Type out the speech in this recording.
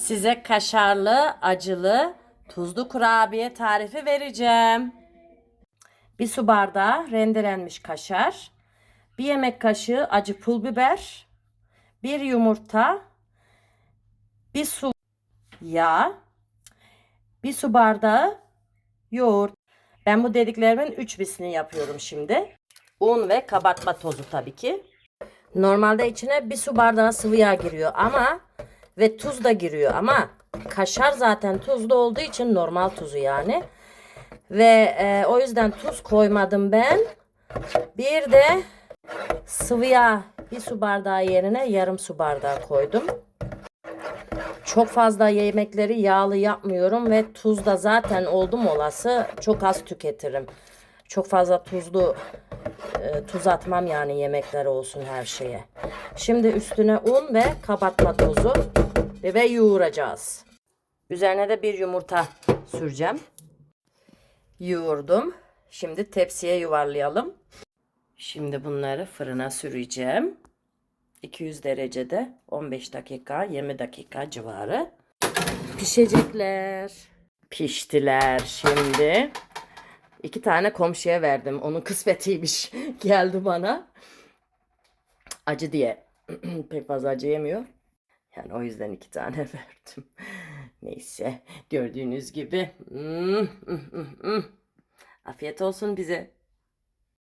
Size kaşarlı, acılı, tuzlu kurabiye tarifi vereceğim. Bir su bardağı rendelenmiş kaşar, bir yemek kaşığı acı pul biber, bir yumurta, bir su yağ, bir su bardağı yoğurt. Ben bu dediklerimin üç bisini yapıyorum şimdi. Un ve kabartma tozu tabii ki. Normalde içine bir su bardağı sıvı yağ giriyor ama ve tuz da giriyor ama kaşar zaten tuzlu olduğu için normal tuzu yani. Ve e, o yüzden tuz koymadım ben. Bir de sıvı yağ bir su bardağı yerine yarım su bardağı koydum. Çok fazla yemekleri yağlı yapmıyorum ve tuz da zaten oldum olası çok az tüketirim. Çok fazla tuzlu e, tuz atmam yani yemekler olsun her şeye. Şimdi üstüne un ve kabartma tozu ve yoğuracağız. Üzerine de bir yumurta süreceğim. Yoğurdum. Şimdi tepsiye yuvarlayalım. Şimdi bunları fırına süreceğim. 200 derecede 15 dakika 20 dakika civarı pişecekler. Piştiler şimdi. İki tane komşuya verdim. Onun kısmetiymiş. Geldi bana. Acı diye. Pek fazla acı yemiyor. Yani o yüzden iki tane verdim. Neyse. Gördüğünüz gibi. Hmm, hmm, hmm. Afiyet olsun bize.